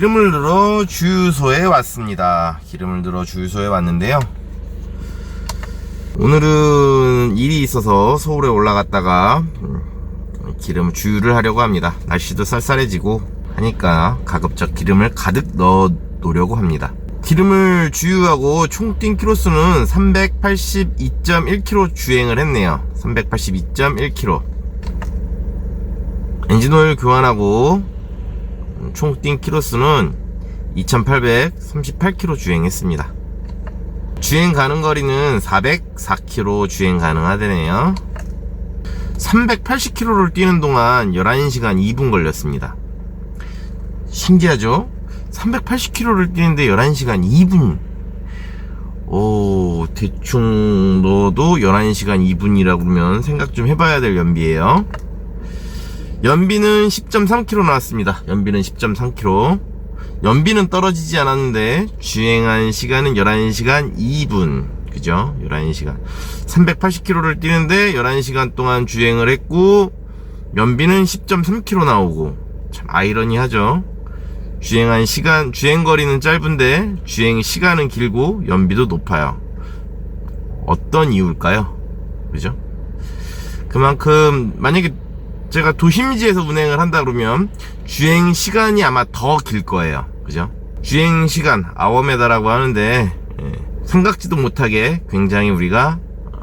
기름을 넣어 주유소에 왔습니다. 기름을 넣어 주유소에 왔는데요. 오늘은 일이 있어서 서울에 올라갔다가 음, 기름 주유를 하려고 합니다. 날씨도 쌀쌀해지고 하니까 가급적 기름을 가득 넣어 놓으려고 합니다. 기름을 주유하고 총뛴 키로수는 382.1km 주행을 했네요. 382.1km. 엔진오일 교환하고 총뛴 키로수는 2838km 주행했습니다. 주행 가능 거리는 404km 주행 가능하다네요. 380km를 뛰는 동안 11시간 2분 걸렸습니다. 신기하죠? 380km를 뛰는데 11시간 2분. 오, 대충 넣어도 11시간 2분이라고 그러면 생각 좀 해봐야 될 연비예요. 연비는 10.3km 나왔습니다. 연비는 10.3km. 연비는 떨어지지 않았는데 주행한 시간은 11시간 2분. 그죠? 11시간. 380km를 뛰는데 11시간 동안 주행을 했고 연비는 10.3km 나오고 참 아이러니하죠. 주행한 시간, 주행 거리는 짧은데 주행 시간은 길고 연비도 높아요. 어떤 이유일까요? 그죠? 그만큼 만약에 제가 도심지에서 운행을 한다 그러면 주행 시간이 아마 더 길 거예요. 그죠? 주행 시간 아워메다라고 하는데 예, 생각지도 못하게 굉장히 우리가 어,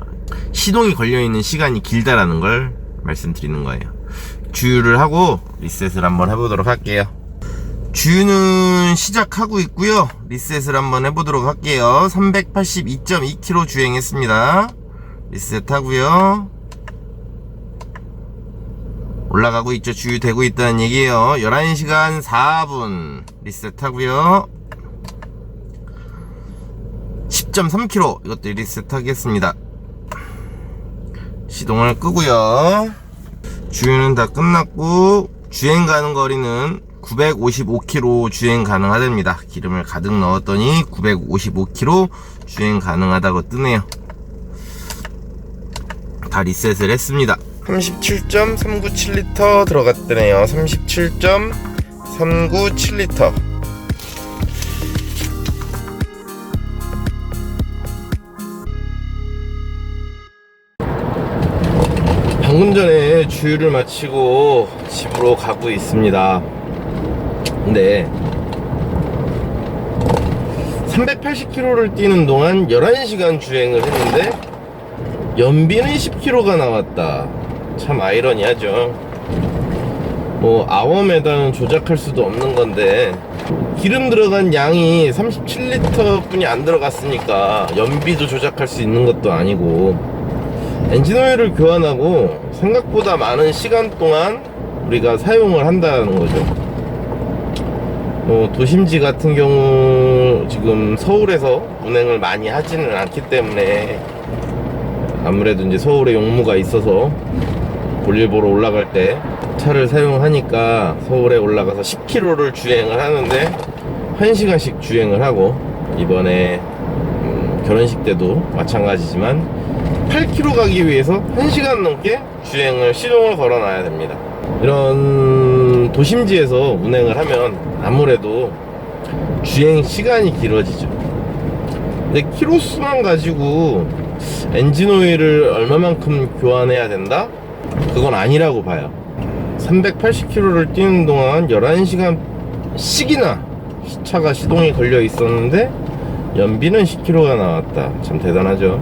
시동이 걸려 있는 시간이 길다라는 걸 말씀드리는 거예요. 주유를 하고 리셋을 한번 해보도록 할게요. 주유는 시작하고 있고요. 리셋을 한번 해보도록 할게요. 382.2km 주행했습니다. 리셋하고요. 올라가고 있죠. 주유되고 있다는 얘기예요. 11시간 4분 리셋하고요. 10.3km 이것도 리셋하겠습니다. 시동을 끄고요. 주유는 다 끝났고 주행 가는 거리는 955km 주행 가능하답니다. 기름을 가득 넣었더니 955km 주행 가능하다고 뜨네요. 다 리셋을 했습니다. 37.397리터 들어갔대네요. 37.397리터. 방금 전에 주유를 마치고 집으로 가고 있습니다. 근데 380km를 뛰는 동안 11시간 주행을 했는데 연비는 10km가 나왔다. 참 아이러니하죠. 뭐 아워메다는 조작할 수도 없는 건데 기름 들어간 양이 37리터 뿐이 안 들어갔으니까 연비도 조작할 수 있는 것도 아니고 엔진오일을 교환하고 생각보다 많은 시간 동안 우리가 사용을 한다는 거죠. 뭐 도심지 같은 경우 지금 서울에서 운행을 많이 하지는 않기 때문에 아무래도 이제 서울에 용무가 있어서 볼일 보러 올라갈 때 차를 사용하니까 서울에 올라가서 10km를 주행을 하는데 1시간씩 주행을 하고 이번에 음, 결혼식 때도 마찬가지지만 8km 가기 위해서 1시간 넘게 주행을 시동을 걸어 놔야 됩니다 이런 도심지에서 운행을 하면 아무래도 주행 시간이 길어지죠 근데 키로수만 가지고 엔진 오일을 얼마만큼 교환해야 된다? 그건 아니라고 봐요. 380km를 뛰는 동안 11시간씩이나 차가 시동이 걸려 있었는데 연비는 10km가 나왔다. 참 대단하죠.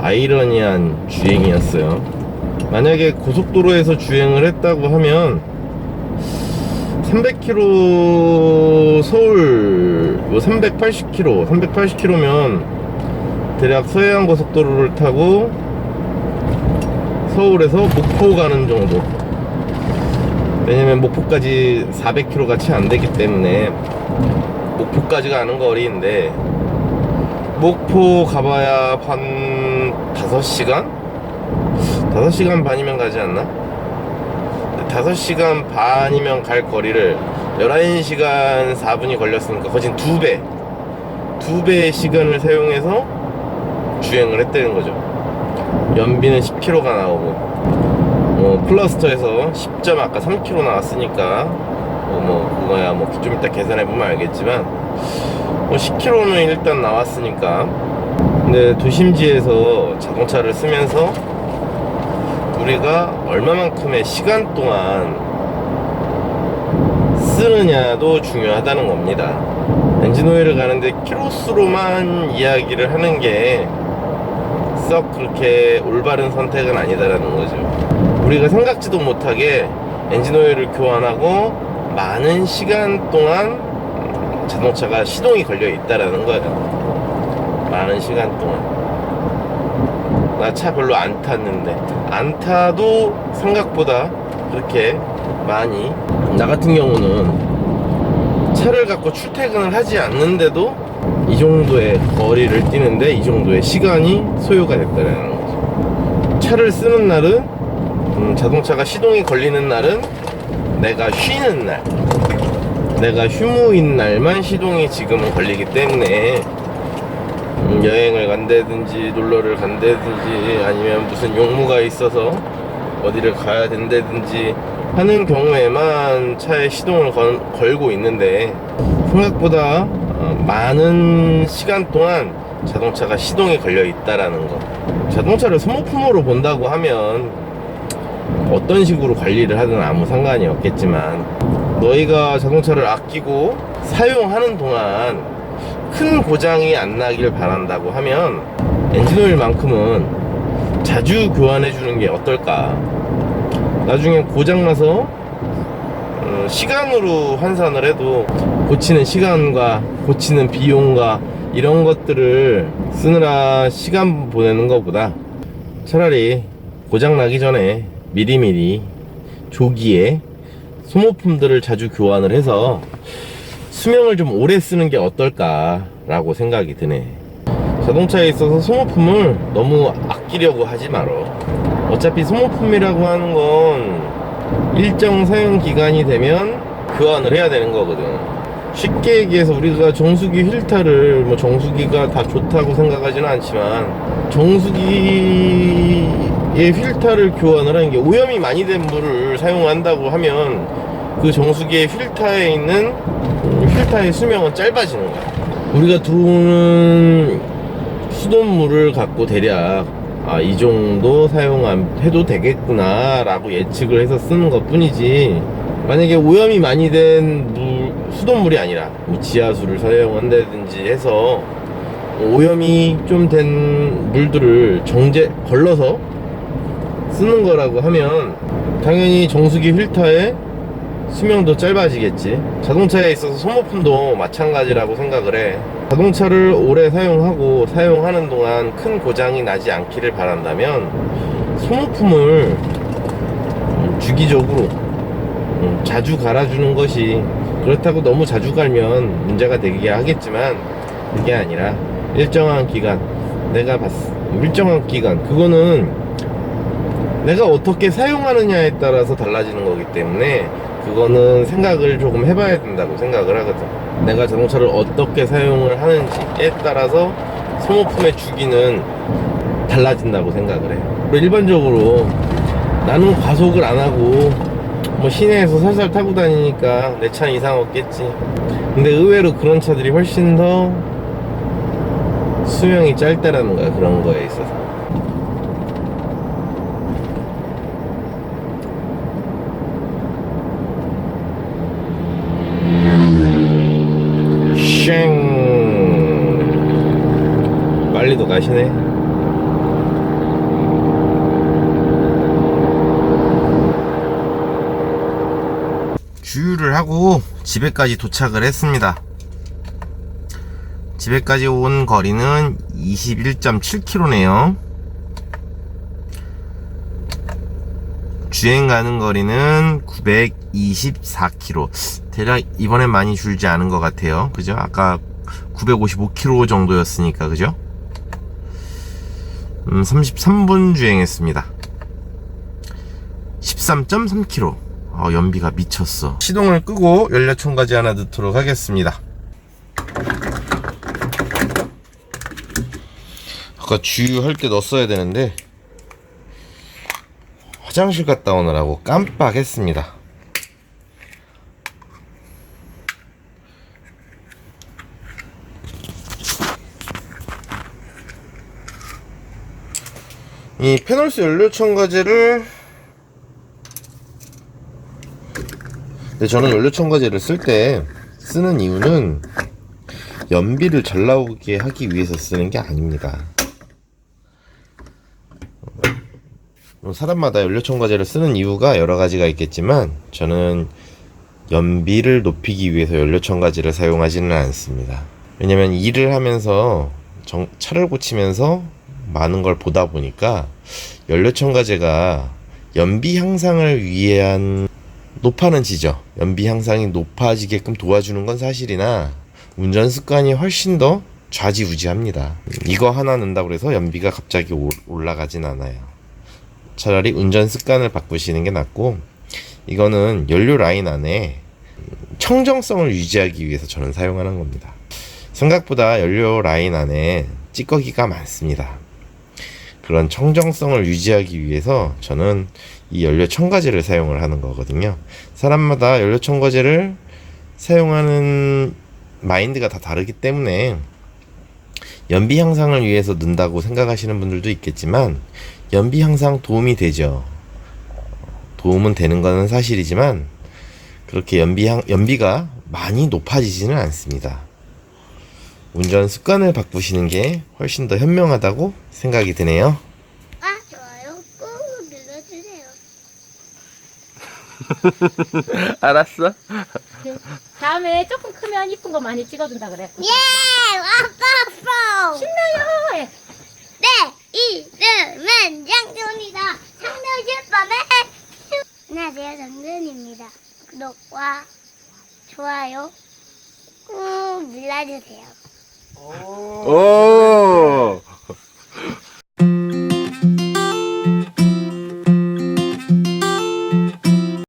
아이러니한 주행이었어요. 만약에 고속도로에서 주행을 했다고 하면 300km 서울 뭐 380km 380km면 대략 서해안 고속도로를 타고 서울에서 목포 가는 정도 왜냐면 목포까지 400km 채안 되기 때문에 목포까지 가는 거리인데 목포 가봐야 한 5시간? 5시간 반이면 가지 않나? 5시간 반이면 갈 거리를 11시간 4분이 걸렸으니까 거진 2배 2배의 시간을 사용해서 주행을 했다는 거죠 연비는 10km가 나오고 어, 플러스터에서 10점 아까 3km 나왔으니까 뭐, 뭐 그거야 뭐 좀 이따 계산해 보면 알겠지만 뭐 10km는 일단 나왔으니까 근데 도심지에서 자동차를 쓰면서 우리가 얼마만큼의 시간 동안 쓰느냐도 중요하다는 겁니다. 엔진 오일을 가는데 키로수로만 이야기를 하는 게 썩 그렇게 올바른 선택은 아니다라는 거죠. 우리가 생각지도 못하게 엔진 오일을 교환하고 많은 시간 동안 자동차가 시동이 걸려 있다라는 거예요. 많은 시간 동안. 나 차 별로 안 탔는데 안 타도 생각보다 그렇게 많이 나 같은 경우는 차를 갖고 출퇴근을 하지 않는데도 이 정도의 거리를 뛰는데 이 정도의 시간이 소요가 됐다는 거죠. 차를 쓰는 날은 음, 자동차가 시동이 걸리는 날은 내가 쉬는 날 내가 휴무인 날만 시동이 지금은 걸리기 때문에 음, 여행을 간다든지 놀러를 간다든지 아니면 무슨 용무가 있어서 어디를 가야 된다든지 하는 경우에만 차에 시동을 건- 걸고 있는데 생각보다 어, 많은 시간 동안 자동차가 시동이 걸려 있다라는 거. 자동차를 소모품으로 본다고 하면 어떤 식으로 관리를 하든 아무 상관이 없겠지만 너희가 자동차를 아끼고 사용하는 동안 큰 고장이 안 나길 바란다고 하면 엔진오일만큼은 자주 교환해 주는 게 어떨까? 나중에 고장나서 어, 시간으로 환산을 해도 고치는 시간과 고치는 비용과 이런 것들을 쓰느라 시간 보내는 것보다 차라리 고장 나기 전에 미리미리 조기에 소모품들을 자주 교환을 해서 수명을 좀 오래 쓰는 게 어떨까라고 생각이 드네. 자동차에 있어서 소모품을 너무 아끼려고 하지 말어. 어차피 소모품이라고 하는 건 일정 사용 기간이 되면 교환을 해야 되는 거거든. 쉽게 얘기해서 우리가 정수기 필터를 뭐 정수기가 다 좋다고 생각하지는 않지만 정수기의 필터를 교환을 하는 게 오염이 많이 된 물을 사용한다고 하면 그 정수기의 필터에 있는 필터의 수명은 짧아지는 거야. 우리가 들어오는 수돗물을 갖고 대략 아, 이 정도 사용해도 되겠구나 라고 예측을 해서 쓰는 것 뿐이지. 만약에 오염이 많이 된 물, 수돗물이 아니라 뭐 지하수를 사용한다든지 해서 오염이 좀 된 물들을 정제 걸러서 쓰는 거라고 하면 당연히 정수기 필터의 수명도 짧아지겠지. 자동차에 있어서 소모품도 마찬가지라고 생각을 해. 자동차를 오래 사용하고 사용하는 동안 큰 고장이 나지 않기를 바란다면 소모품을 주기적으로 음, 자주 갈아주는 것이 그렇다고 너무 자주 갈면 문제가 되긴 하겠지만 그게 아니라 일정한 기간 내가 봤 일정한 기간 그거는 내가 어떻게 사용하느냐에 따라서 달라지는 거기 때문에 그거는 생각을 조금 해봐야 된다고 생각을 하거든. 내가 자동차를 어떻게 사용을 하는지에 따라서 소모품의 주기는 달라진다고 생각을 해. 그리고 일반적으로 나는 과속을 안 하고 뭐 시내에서 살살 타고 다니니까 내 차는 이상 없겠지. 근데 의외로 그런 차들이 훨씬 더 수명이 짧다라는 거야 그런 거에 있어서. 빨리도 가시네 주유를 하고 집에까지 도착을 했습니다 집에까지 온 거리는 21.7km네요 주행 가는 거리는 924km. 대략 이번엔 많이 줄지 않은 것 같아요. 그죠? 아까 955km 정도였으니까, 그죠? 음, 33분 주행했습니다. 13.3km. 어, 연비가 미쳤어. 시동을 끄고 연료총까지 하나 넣도록 하겠습니다. 아까 주유할 때 넣었어야 되는데, 화장실 갔다 오느라고 깜빡했습니다. 이 페놀스 연료 첨가제를 근데 저는 연료 첨가제를 쓸 때 쓰는 이유는 연비를 잘 나오게 하기 위해서 쓰는 게 아닙니다. 뭐 사람마다 연료 첨가제를 쓰는 이유가 여러 가지가 있겠지만 저는 연비를 높이기 위해서 연료 첨가제를 사용하지는 않습니다. 왜냐면 일을 하면서 정- 차를 고치면서 많은 걸 보다 보니까 연료 첨가제가 연비 향상을 위한 높아는 지죠. 연비 향상이 높아지게끔 도와주는 건 사실이나 운전 습관이 훨씬 더 좌지우지합니다. 이거 하나 넣는다고 해서 연비가 갑자기 올- 올라가진 않아요. 차라리 운전 습관을 바꾸시는 게 낫고 이거는 연료 라인 안에 청정성을 유지하기 위해서 저는 사용하는 겁니다. 생각보다 연료 라인 안에 찌꺼기가 많습니다. 그런 청정성을 유지하기 위해서 저는 이 연료 첨가제를 사용을 하는 거거든요. 사람마다 연료 첨가제를 사용하는 마인드가 다 다르기 때문에 연비 향상을 위해서 넣는다고 생각하시는 분들도 있겠지만 연비 향상 도움이 되죠. 도움은 되는 것은 사실이지만 그렇게 연비 향, 연비가 많이 높아지지는 않습니다. 운전 습관을 바꾸시는 게 훨씬 더 현명하다고 생각이 드네요. 아, 좋아요. 꾹 눌러주세요. 알았어. 다음에 조금 크면 이쁜 거 많이 찍어준다 그래. 예! 와빠뽀! 신나요. 네! 이름은 장준이다. 상대실 밤에 안녕하세요. 장준입니다. 구독과 좋아요 꾹 눌러주세요. 오.